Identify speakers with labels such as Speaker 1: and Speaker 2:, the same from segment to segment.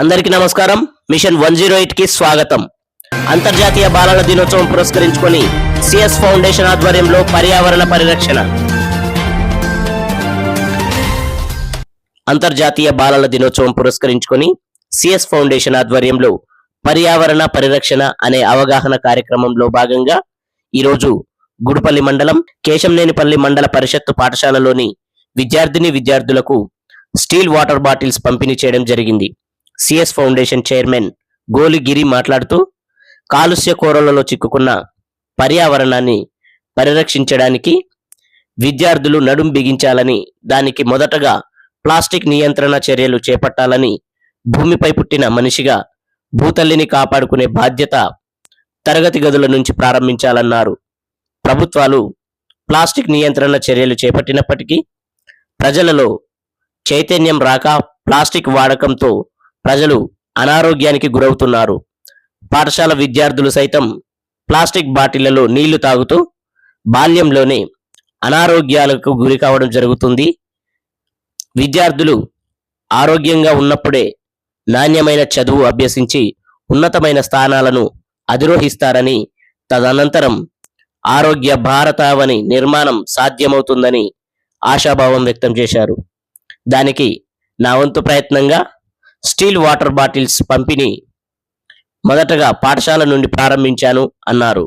Speaker 1: అందరికీ నమస్కారం. Machine one zero ఎయిట్కి స్వాగతం. అంతర్జాతీయ బాలల దినోత్సవం పురస్కరించుకొని సిఎస్ ఫౌండేషన్ ఆధ్వర్యంలో పర్యావరణ పరిరక్షణ. అంతర్జాతీయ బాలల దినోత్సవం పురస్కరించుకొని సిఎస్ ఫౌండేషన్ ఆధ్వర్యంలో పర్యావరణ పరిరక్షణ అనే అవగాహన కార్యక్రమంలో భాగంగా ఈరోజు గుడిపల్లి మండలం కేశంనేనిపల్లి మండల పరిషత్తు పాఠశాలలోని విద్యార్థిని విద్యార్థులకు స్టీల్ వాటర్ బాటిల్స్ పంపిణీ చేయడం జరిగింది. సిఎస్ ఫౌండేషన్ చైర్మన్ గోలిగిరి మాట్లాడుతూ కాలుష్య కోరలలో చిక్కుకున్న పర్యావరణాన్ని పరిరక్షించడానికి విద్యార్థులు నడుం బిగించాలని దానికి మొదటగా ప్లాస్టిక్ నియంత్రణ చర్యలు చేపట్టాలని భూమిపై పుట్టిన మనిషిగా భూతల్లిని కాపాడుకునే బాధ్యత తరగతి గదుల నుంచి ప్రారంభించాలన్నారు. ప్రభుత్వాలు ప్లాస్టిక్ నియంత్రణ చర్యలు చేపట్టినప్పటికీ ప్రజలలో చైతన్యం రాక ప్లాస్టిక్ వాడకంతో ప్రజలు అనారోగ్యానికి గురవుతున్నారు. పాఠశాల విద్యార్థులు సైతం ప్లాస్టిక్ బాటిళ్ళలో నీళ్ళు తాగుతూ బాల్యంలోనే అనారోగ్యాలకు గురి కావడం జరుగుతుంది. విద్యార్థులు ఆరోగ్యంగా ఉన్నప్పుడే నాణ్యమైన చదువు అభ్యసించి ఉన్నతమైన స్థానాలను అధిరోహిస్తారని తదనంతరం ఆరోగ్య భారతావని నిర్మాణం సాధ్యమవుతుందని ఆశాభావం వ్యక్తం చేశారు. దానికి నా వంతు ప్రయత్నంగా స్టీల్ వాటర్ బాటిల్స్ పంపిణీ మొదటగా పాఠశాల నుండి ప్రారంభించాను అన్నారు.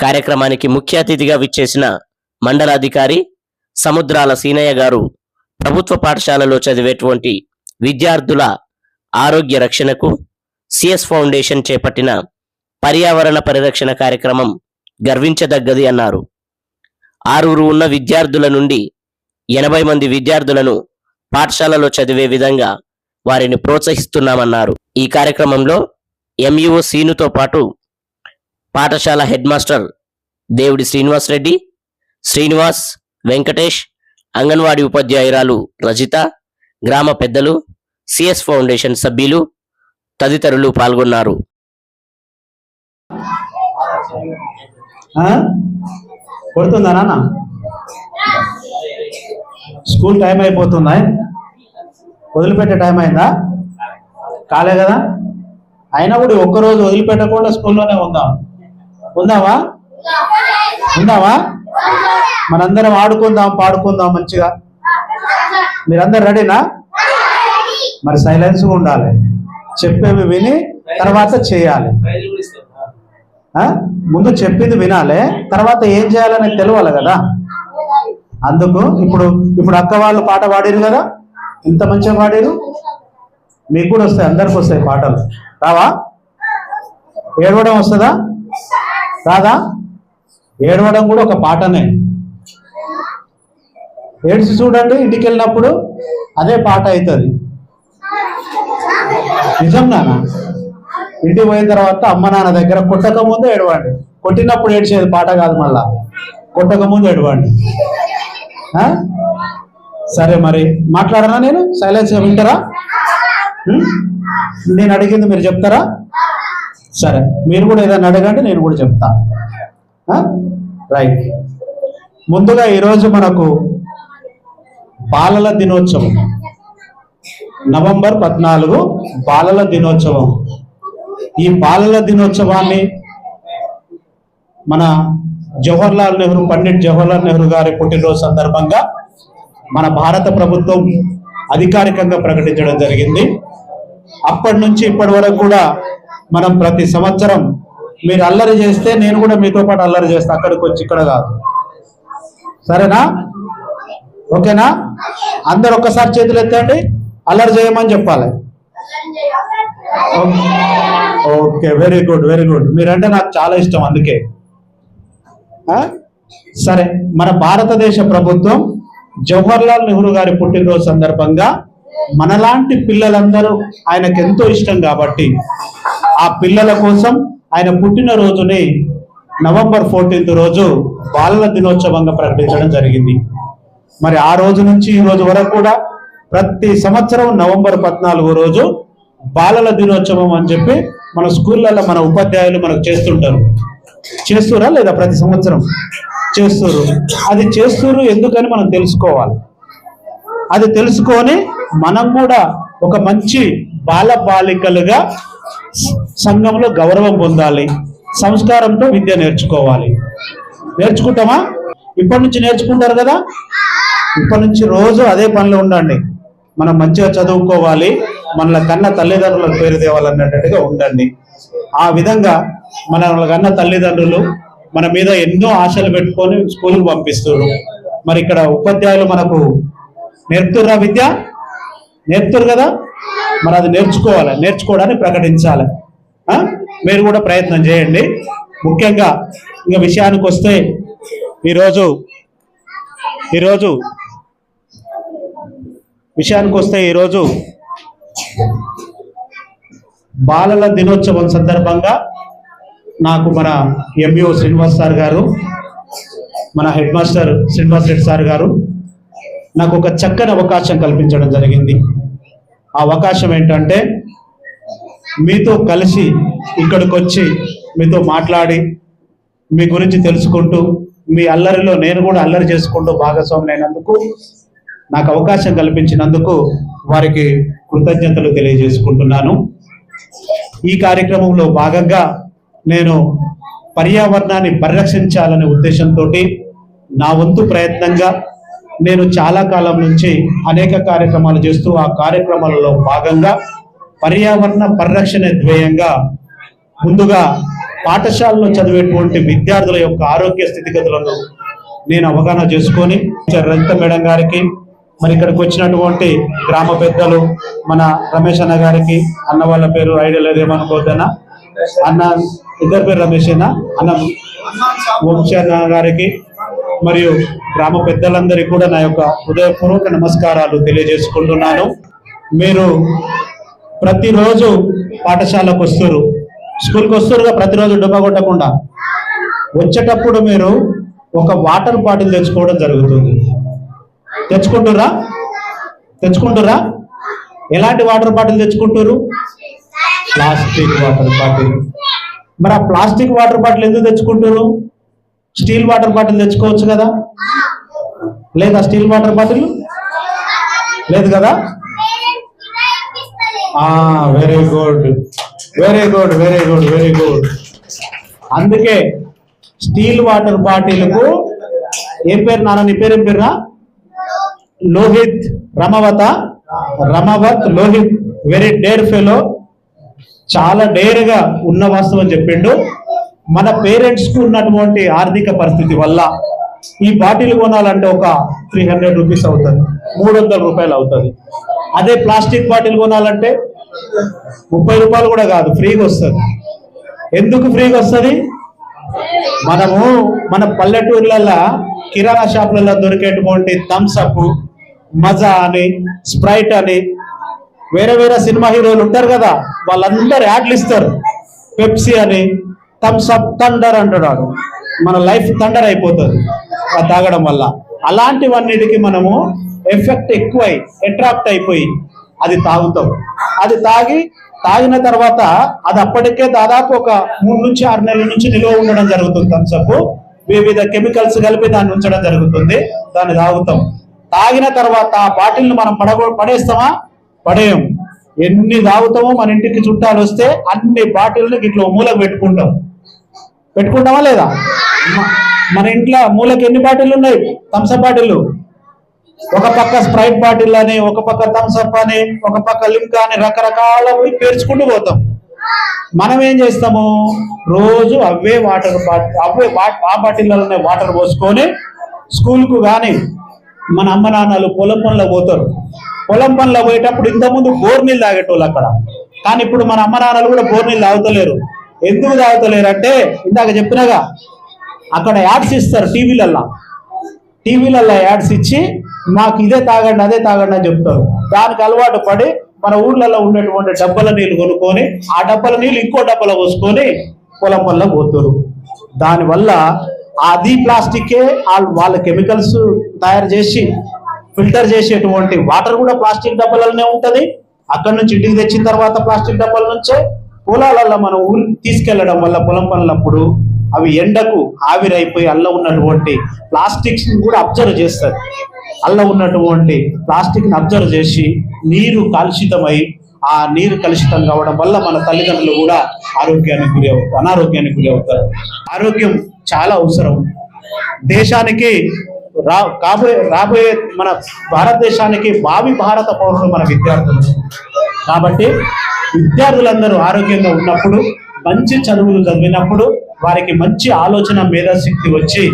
Speaker 1: కార్యక్రమానికి ముఖ్య అతిథిగా విచ్చేసిన మండలాధికారి సముద్రాల సీనయ్య గారు ప్రభుత్వ పాఠశాలలో చదివేటువంటి విద్యార్థుల ఆరోగ్య రక్షణకు సిఎస్ ఫౌండేషన్ చేపట్టిన పర్యావరణ పరిరక్షణ కార్యక్రమం గర్వించదగ్గది అన్నారు. ఆరుగురు ఉన్న విద్యార్థుల నుండి ఎనభై మంది విద్యార్థులను పాఠశాలలో చదివే విధంగా వారిని ప్రోత్సహిస్తున్నామన్నారు. ఈ కార్యక్రమంలో ఎంఈఓ సీనుతో పాటు పాఠశాల హెడ్ మాస్టర్ దేవుడి శ్రీనివాస్ రెడ్డి శ్రీనివాస్ వెంకటేష్ అంగన్వాడీ ఉపాధ్యాయురాలు రజిత గ్రామ పెద్దలు సిఎస్ ఫౌండేషన్ సభ్యులు తదితరులు పాల్గొన్నారు.
Speaker 2: కొడుతుందా నాన్న? స్కూల్ టైం అయిపోతుందా? వదిలిపెట్టే టైం అయిందా? కాలే కదా? అయినా కూడా ఒక్కరోజు వదిలిపెట్టకుండా స్కూల్లోనే ఉందాం. ఉందావా ఉందావా మనందరం ఆడుకుందాం పాడుకుందాం మంచిగా. మీరందరు రెడీనా? మరి సైలెన్స్గా ఉండాలి. చెప్పేవి విని తర్వాత చేయాలి. ముందు చెప్పింది వినాలి తర్వాత ఏం చేయాలని తెలియాలి కదా. అందుకు ఇప్పుడు ఇప్పుడు అక్క వాళ్ళు పాట పాడిరు కదా? ఇంత మంచిగా పాడారు? మీకు కూడా వస్తాయి అందరికి వస్తాయి పాటలు. రావా? ఏడవడం వస్తుందా? రాదా? ఏడవడం కూడా ఒక పాటనే. ఏడ్చి చూడండి ఇంటికి వెళ్ళినప్పుడు అదే పాట అవుతుంది నిజం నాన్న. ఇంటికి పోయిన తర్వాత అమ్మ నాన్న దగ్గర కొట్టక ముందు ఏడవండి. కొట్టినప్పుడు ఏడ్చేది పాట కాదు మళ్ళా. కొట్టక ముందు ఏడవండి. సరే మరి మాట్లాడనా నేను? సైలెన్స్ వింటారా? నేను అడిగింది మీరు చెప్తారా? సరే మీరు కూడా ఏదైనా అడగండి నేను కూడా చెప్తా. రైట్ ముందుగా ఈరోజు మనకు బాలల దినోత్సవం. నవంబర్ పద్నాలుగు బాలల దినోత్సవం. ఈ బాలల దినోత్సవాన్ని మన జవహర్లాల్ నెహ్రూ పండిట్ జవహర్లాల్ నెహ్రూ గారి పుట్టినరోజు సందర్భంగా మన భారత ప్రభుత్వం అధికారికంగా ప్రకటించడం జరిగింది. అప్పటి నుంచి ఇప్పటి వరకు కూడా మనం ప్రతి సంవత్సరం మీరు అల్లరి చేస్తే నేను కూడా మీతో పాటు అల్లరి చేస్తా అక్కడికి వచ్చి ఇక్కడ కాదు. సరేనా? ఓకేనా? అందరు ఒక్కసారి చేతులు ఎత్తండి అల్లరి చేయమని చెప్పాలి. Okay very good very good మీరంటే నాకు చాలా ఇష్టం అందుకే. సరే మన భారతదేశ ప్రభుత్వం జవహర్లాల్ నెహ్రూ గారి పుట్టినరోజు సందర్భంగా మనలాంటి పిల్లలందరూ ఆయనకు ఎంతో ఇష్టం కాబట్టి ఆ పిల్లల కోసం ఆయన పుట్టినరోజుని నవంబర్ ఫోర్టీన్త్ రోజు బాలల దినోత్సవంగా ప్రకటించడం జరిగింది. మరి ఆ రోజు నుంచి ఈ రోజు వరకు కూడా ప్రతి సంవత్సరం నవంబర్ పద్నాలుగో రోజు బాలల దినోత్సవం అని చెప్పి మన స్కూళ్ళల్లో మన ఉపాధ్యాయులు మనకు చేస్తుంటారు. చేస్తురా లేదా ప్రతి సంవత్సరం? చేస్తురు అది చేస్తురు ఎందుకని మనం తెలుసుకోవాలి? అది తెలుసుకొని మనం కూడా ఒక మంచి బాల బాలికలుగా సంఘంలో గౌరవం పొందాలి. సంస్కారంతో విద్య నేర్చుకోవాలి. నేర్చుకుంటామా? ఇప్పటి నుంచి నేర్చుకుంటారు కదా? ఇప్పటి నుంచి రోజు అదే పనిలో ఉండండి. మనం మంచిగా చదువుకోవాలి. మనల కన్న తల్లిదండ్రులకు పేరు తేవాలన్నట్టుగా ఉండండి. ఆ విధంగా మన కన్న తల్లిదండ్రులు మన మీద ఎన్నో ఆశలు పెట్టుకొని స్కూల్కి పంపిస్తున్నారు. మరి ఇక్కడ ఉపాధ్యాయులు మనకు నేర్పుతుర్రా విద్య? నేర్పుతారు కదా? మరి అది నేర్చుకోవాలి నేర్చుకోవడాన్ని ప్రకటించాలి. మీరు కూడా ప్రయత్నం చేయండి. ముఖ్యంగా ఇంకా విషయానికి వస్తే ఈరోజు ఈరోజు విషయానికి వస్తే ఈరోజు బాలల దినోత్సవం సందర్భంగా నాకు మన ఎంఈఓ శ్రీనివాస్ సార్ గారు మన head master Srinivas Reddy sir గారు నాకు ఒక చక్కని అవకాశం కల్పించడం జరిగింది. ఆ అవకాశం ఏంటంటే మీతో కలిసి ఇక్కడికి వచ్చి మీతో మాట్లాడి మీ గురించి తెలుసుకుంటూ మీ అల్లరిలో నేను కూడా అల్లరి చేసుకుంటూ భాగస్వామి అయినందుకు నాకు అవకాశం కల్పించినందుకు వారికి కృతజ్ఞతలు తెలియజేసుకుంటున్నాను. ఈ కార్యక్రమంలో భాగంగా నేను పర్యావరణాన్ని పరిరక్షించాలనే ఉద్దేశంతో నా వంతు ప్రయత్నంగా నేను చాలా కాలం నుంచి అనేక కార్యక్రమాలు చేస్తూ ఆ కార్యక్రమాలలో భాగంగా పర్యావరణ పరిరక్షణ ధ్యేయంగా ముందుగా పాఠశాలలో చదివేటువంటి విద్యార్థుల యొక్క ఆరోగ్య స్థితిగతులను నేను అవగాహన చేసుకొని రజిత మేడం గారికి మరి ఇక్కడికి వచ్చినటువంటి గ్రామ పెద్దలు మన రమేష్ అన్న గారికి అన్న వాళ్ళ పేరు ఐడియా లేదు అన్న ఇద్దరు పేరు రమేష్ అన్న అన్న అన్న గారికి మరియు గ్రామ పెద్దలందరికీ కూడా నా యొక్క హృదయపూర్వక నమస్కారాలు తెలియజేసుకుంటున్నాను. మీరు ప్రతిరోజు పాఠశాలకు వస్తారు. స్కూల్కి వస్తారుగా ప్రతిరోజు డబ్బా కొట్టకుండా. వచ్చేటప్పుడు మీరు ఒక వాటర్ బాటిల్ తెచ్చుకోవడం జరుగుతుంది. తెచ్చుకుంటురా తెచ్చుకుంటురా ఎలాంటి వాటర్ బాటిల్ తెచ్చుకుంటారు ప్లాస్టిక్ వాటర్ బాటిల్. మరి ఆ ప్లాస్టిక్ వాటర్ బాటిల్ ఎందుకు తెచ్చుకుంటారు? స్టీల్ వాటర్ బాటిల్ తెచ్చుకోవచ్చు కదా? లేదా స్టీల్ వాటర్ బాటిల్? లేదు కదా? Very good very good very good very good అందుకే స్టీల్ వాటర్ బాటిల్కు ఏం పేరు నాన్న? నీ పేరు ఏం పేరురా? Lohith Ramavath. Ramavath Lohith. Very dare fellow చాలా డేర్ ఉన్న వాస్తవం చెప్పిండు. మన పేరెంట్స్కు ఉన్నటువంటి ఆర్థిక పరిస్థితి వల్ల ఈ బాటిల్ కొనాలంటే ఒక త్రీ హండ్రెడ్ రూపీస్ అవుతుంది మూడు వందల రూపాయలు అవుతుంది. అదే ప్లాస్టిక్ బాటిల్ కొనాలంటే ముప్పై రూపాయలు కూడా కాదు ఫ్రీగా వస్తుంది. ఎందుకు ఫ్రీగా వస్తుంది? మనము మన పల్లెటూర్లలో కిరాణా షాపులలో దొరికేటువంటి థమ్స్అప్ మజా అని స్ప్రైట్ అని వేరే వేరే సినిమా హీరోలు ఉంటారు కదా వాళ్ళందరూ యాడ్లు ఇస్తారు. పెప్సీ అని థమ్స్ అప్ థండర్ అంటున్నాడు మన లైఫ్ థండర్ అయిపోతుంది. ఆ తాగడం వల్ల. అలాంటివన్నిటికి మనము ఎఫెక్ట్ ఎక్కువై అట్రాక్ట్ అయిపోయి అది తాగుతాం. అది తాగి తాగిన తర్వాత అది అప్పటికే దాదాపు ఒక మూడు నుంచి ఆరు నెలల నుంచి నిల్వ ఉండడం జరుగుతుంది. థమ్స్అప్ వివిధ కెమికల్స్ కలిపి దాన్ని ఉంచడం జరుగుతుంది. దాన్ని తాగుతాం. తాగిన తర్వాత ఆ బాటిల్ని మనం పడగో పడేస్తామా? పడేయం. ఎన్ని తాగుతామో మన ఇంటికి చుట్టాలు వస్తే అన్ని బాటిల్ని ఇట్లా మూలకు పెట్టుకుంటాం. పెట్టుకుంటామా లేదా? మన ఇంట్లో మూలకి ఎన్ని బాటిల్ ఉన్నాయి? థమ్స్అప్ బాటిల్ ఒక పక్క స్ప్రైట్ బాటిల్ అని ఒక పక్క థమ్స్అప్ అని ఒక పక్క లింకా అని రకరకాల పేర్చుకుంటూ పోతాం. మనం ఏం చేస్తాము? రోజు అవే వాటర్ అవే ఆ బాటిల్లోనే వాటర్ పోసుకొని స్కూల్కు కానీ మన అమ్మ నాన్నలు పొలం పనులకు పోతారు. పొలం పనులు పోయేటప్పుడు ఇంతకుముందు బోర్ నీళ్ళు తాగేటోళ్ళు అక్కడ. కానీ ఇప్పుడు మన అమ్మ నాన్నలు కూడా బోర్ నీళ్ళు తాగుతలేరు. ఎందుకు తాగుతలేరు అంటే ఇందాక చెప్పినగా అక్కడ యాడ్స్ ఇస్తారు టీవీలల్లా. టీవీలలో యాడ్స్ ఇచ్చి మాకు ఇదే తాగండి అదే తాగండి అని చెప్తారు. దానికి అలవాటు పడి మన ఊర్లలో ఉండేటువంటి డబ్బల నీళ్ళు కొనుక్కొని ఆ డబ్బల నీళ్ళు ఇంకో డబ్బలో పోసుకొని పొలం వల్ల పోతారు. దానివల్ల అది ప్లాస్టికే వాళ్ళు వాళ్ళ కెమికల్స్ తయారు చేసి ఫిల్టర్ చేసేటువంటి వాటర్ కూడా ప్లాస్టిక్ డబ్బాలలోనే ఉంటుంది. అక్కడ నుంచి ఇంటికి తెచ్చిన తర్వాత ప్లాస్టిక్ డబ్బాల నుంచే పొలాలలో మనం ఊరి తీసుకెళ్ళడం వల్ల పొలం పనులప్పుడు అవి ఎండకు ఆవిరైపోయి అల్ల ఉన్నటువంటి ప్లాస్టిక్స్ కూడా అబ్జర్వ్ చేస్తారు అల్ల ఉన్నటువంటి ప్లాస్టిక్ని అబ్జర్వ్ చేసి నీరు కలుషితమై ఆ నీరు కలుషితం కావడం వల్ల మన తల్లిదండ్రులు కూడా ఆరోగ్యానికి గురి అవుతారు అనారోగ్యానికి గురి అవుతారు. ఆరోగ్యం చాలా అవసరం. దేశానికి రా కాబోయే రాబోయే మన భారతదేశానికి భావి భారత పౌరులు మన విద్యార్థులు. కాబట్టి విద్యార్థులందరూ ఆరోగ్యంగా ఉన్నప్పుడు మంచి చదువులు చదివినప్పుడు వారికి మంచి ఆలోచన మేధాశక్తి వచ్చి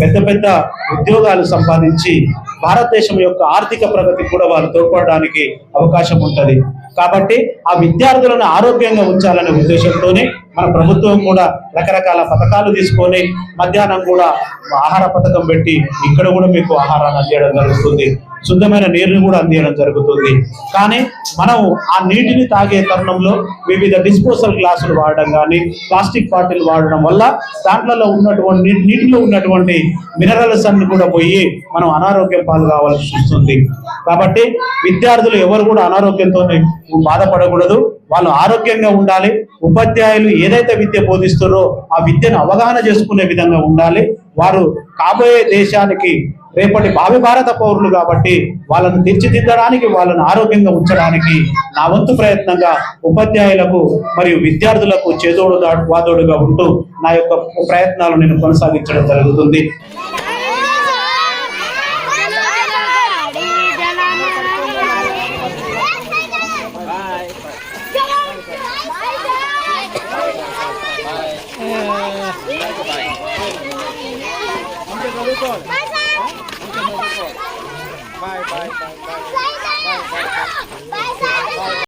Speaker 2: పెద్ద పెద్ద ఉద్యోగాలు సంపాదించి భారతదేశం యొక్క ఆర్థిక ప్రగతి కూడా వారు తోడ్పడడానికి అవకాశం ఉంటుంది. కాబట్టి ఆ విద్యార్థులను ఆరోగ్యంగా ఉంచాలనే ఉద్దేశంతోనే మన ప్రభుత్వం కూడా రకరకాల పథకాలు తీసుకొని మధ్యాహ్నం కూడా ఆహార పథకం పెట్టి ఇక్కడ కూడా మీకు ఆహారాన్ని అందించడం జరుగుతుంది. శుద్ధమైన నీరుని కూడా అందియడం జరుగుతుంది. కానీ మనం ఆ నీటిని తాగే తరుణంలో వివిధ డిస్పోజల్ గ్లాసులు వాడడం కానీ ప్లాస్టిక్ బాటిల్ వాడడం వల్ల దాంట్లో ఉన్నటువంటి నీటిలో ఉన్నటువంటి మినరల్స్ అన్ని కూడా పోయి మనం అనారోగ్యం పాలు కావాల్సి వస్తుంది. కాబట్టి విద్యార్థులు ఎవరు కూడా అనారోగ్యంతో బాధపడకూడదు. వాళ్ళు ఆరోగ్యంగా ఉండాలి. ఉపాధ్యాయులు ఏదైతే విద్య బోధిస్తారో ఆ విద్యను అవగాహన చేసుకునే విధంగా ఉండాలి. వారు కాబోయే దేశానికి రేపటి భావి భారత పౌరులు కాబట్టి వాళ్ళను తీర్చిదిద్దడానికి వాళ్ళను ఆరోగ్యంగా ఉంచడానికి నా వంతు ప్రయత్నంగా ఉపాధ్యాయులకు మరియు విద్యార్థులకు చేదోడు వాదోడుగా ఉంటూ నా యొక్క ప్రయత్నాలు నేను కొనసాగించడం జరుగుతుంది.